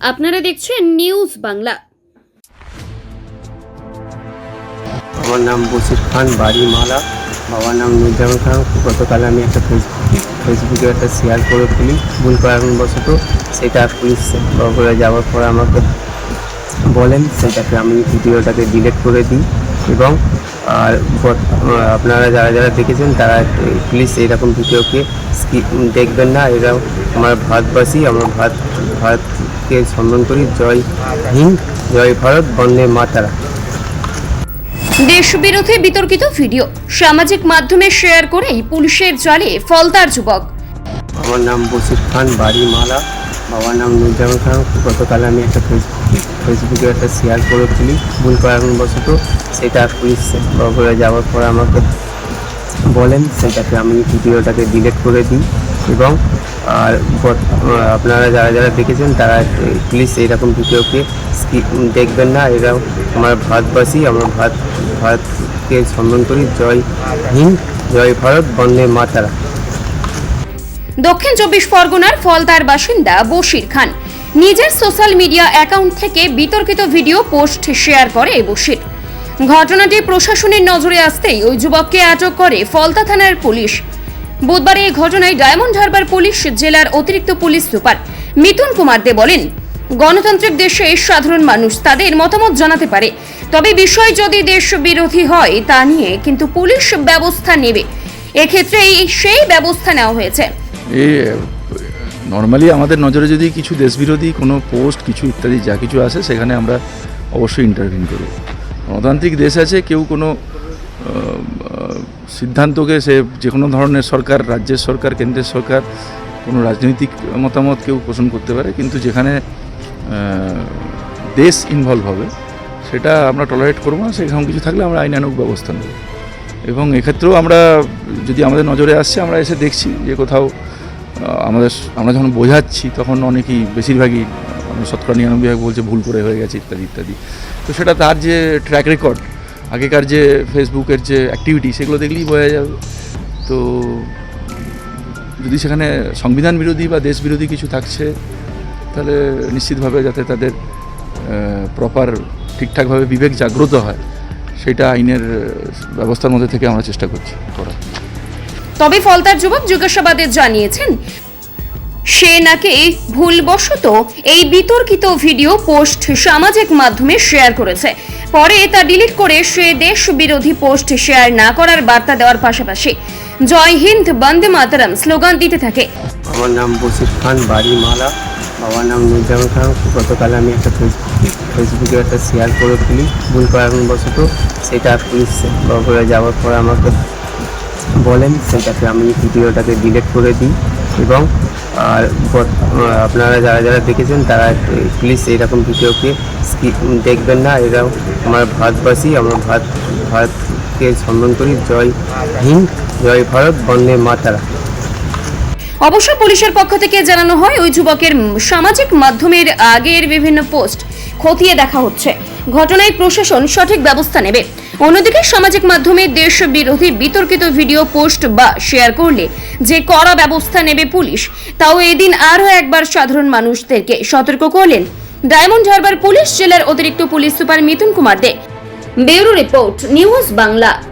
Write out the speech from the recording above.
আপনারা দেখছেন নিউজ বাংলা আমার নাম বসির খান, বাড়ি মালা। বাবার নাম নুরজামান খান। গতকাল আমি একটা ফেসবুকে ফেসবুকে একটা শেয়ার করে ফেলি। ভুল কারণবশত সেটা পুলিশ করে যাওয়ার পর আমাকে বলেন, সেটাকে আমি ভিডিওটাকে ডিলিট করে দিই এবং আর আপনারা যারা যারা দেখেছেন তারা প্লিজ এরকম ভিডিওকে দেখবেন না। এরা আমার ভারতবাসী আমার ভারত ভারতকে সম্মান করি। জয় হিন্দ জয় ভারত বন্দে মাতারা দেশবিরোধী বিতর্কিত ভিডিও। সামাজিক মাধ্যমে শেয়ার করেই পুলিশের জালে ফলতার যুবক। আমার নাম বসির খান বাড়ি মালা বাবার নাম নুরজামান খান। গতকাল আমি একটা ফেসবুকে ফেসবুকে একটা শেয়ার করে ফেলি ভুল কারণবশত সেটা পুলিশ করে যাওয়ার পর আমাকে বলেন, সেটাকে আমি ভিডিওটাকে ডিলিট করে দিই এবং, আর আপনারা যারা যারা দেখেছেন, তারা প্লিজ এইরকম ভিডিওকে দেখবেন না। এরা আমার ভারতবাসী, আমার ভারত, ভারতকে সম্মান করি। জয় হিন্দ, জয় ভারত, বন্দে মাতারা দক্ষিণ চব্বিশ পরগনার ফলতার বাসিন্দা বশির খান। নিজের সোশ্যাল মিডিয়া অ্যাকাউন্ট থেকে বিতর্কিত ভিডিও পোস্ট শেয়ার করে বশির ঘটনাটি প্রশাসনের নজরে আসতেই ওই যুবককে আটক করে ফলতা থানার পুলিশ। বুধবার এই ঘটনায় ডায়মন্ড হারবার পুলিশ জেলার অতিরিক্ত পুলিশ সুপার মিথুন কুমার দে বলেন, গণতান্ত্রিক দেশে সাধারণ মানুষ তাদের মতামত জানাতে পারে। তবে বিষয় যদি দেশ বিরোধী হয় তা নিয়ে কিন্তু পুলিশ ব্যবস্থা নেবে। এক্ষেত্রে সেই ব্যবস্থা নেওয়া হয়েছে। নর্মালি আমাদের নজরে যদি কিছু দেশবিরোধী, কোনো পোস্ট কিছু ইত্যাদি, যা কিছু আসে, সেখানে আমরা অবশ্যই ইন্টারভিউ করব গণতান্ত্রিক দেশ আছে, কেউ কোনো সিদ্ধান্তকে সে যে কোনো ধরনের সরকার, রাজ্যের সরকার, কেন্দ্রের সরকার, কোনো রাজনৈতিক মতামত কেউ পোষণ করতে পারে, কিন্তু যেখানে দেশ ইনভলভ হবে, সেটা আমরা টলারেট করব না, সেরকম কিছু থাকলে আমরা আইনানুগ ব্যবস্থা নেব। এবং এক্ষেত্রেও আমরা, যদি আমাদের নজরে আসছে, আমরা এসে দেখছি যে কোথাও আমাদের আমরা যখন বোঝাচ্ছি, তখন অনেকেই বেশিরভাগই শতকরা নিরানব্বই ভাগ বলছে, ভুল করে হয়ে গেছে, ইত্যাদি ইত্যাদি। তো সেটা তার যে ট্র্যাক রেকর্ড আগেকার যে ফেসবুকের যে অ্যাক্টিভিটি সেগুলো দেখলেই বোঝা যাবে তো যদি সেখানে সংবিধান বিরোধী বা দেশ বিরোধী কিছু থাকছে, তাহলে নিশ্চিতভাবে যাতে তাদের প্রপার ঠিকঠাকভাবে বিবেক জাগ্রত হয়, সেটা আইনের ব্যবস্থার মধ্যে থেকে আমরা চেষ্টা করছি করার। তবে ফলতার যুবক জিজ্ঞাসাবাদে জানিয়েছেন, সে নাকি ভুলবশত এই বিতর্কিত ভিডিও পোস্ট সামাজিক মাধ্যমে শেয়ার করেছে। পরে তা ডিলিট করে সে দেশ বিরোধী পোস্ট শেয়ার না করার বার্তা দেওয়ার পাশাপাশি জয় হিন্দ, বন্দে মাতারাম স্লোগান দিতে থাকে। আমার নাম বসির খান বাড়ি মালা বাবার নাম নুরজামান খান। গতকাল আমি একটা ফেসবুকে একটা শেয়ার করে ফেলি। ভুল কারণবশত সেটা পুলিশ যাওয়ার পর আমাকে বলেন, সেটাকে আমি ভিডিওটাকে ডিলিট করে দিই এবং, আর আপনারা যারা যারা দেখেছেন, তারা প্লিজ এইরকম ভিডিওকে দেখবেন না। এরা আমার ভারতবাসী, আমরা ভারত, ভারতকে সম্মান করি। জয় হিন্দ, জয় ভারত, বন্দে মাতারা অবশ্য পুলিশের পক্ষ থেকে জানানো হয়, ওই যুবকের সামাজিক মাধ্যমের আগের বিভিন্ন পোস্ট খতিয়ে দেখা হচ্ছে। ঘটনায় প্রশাসন সঠিক ব্যবস্থা নেবে। অন্যদিকে সামাজিক মাধ্যমে দেশ বিরোধী বিতর্কিত ভিডিও, পোস্ট বা শেয়ার করলে যে কড়া ব্যবস্থা নেবে পুলিশ, তাও এদিন আরও একবার সাধারণ মানুষদেরকে সতর্ক করলেন ডায়মন্ড হারবার পুলিশ জেলার অতিরিক্ত police super Mithun Kumar Dey. Bureau report, news Bangla.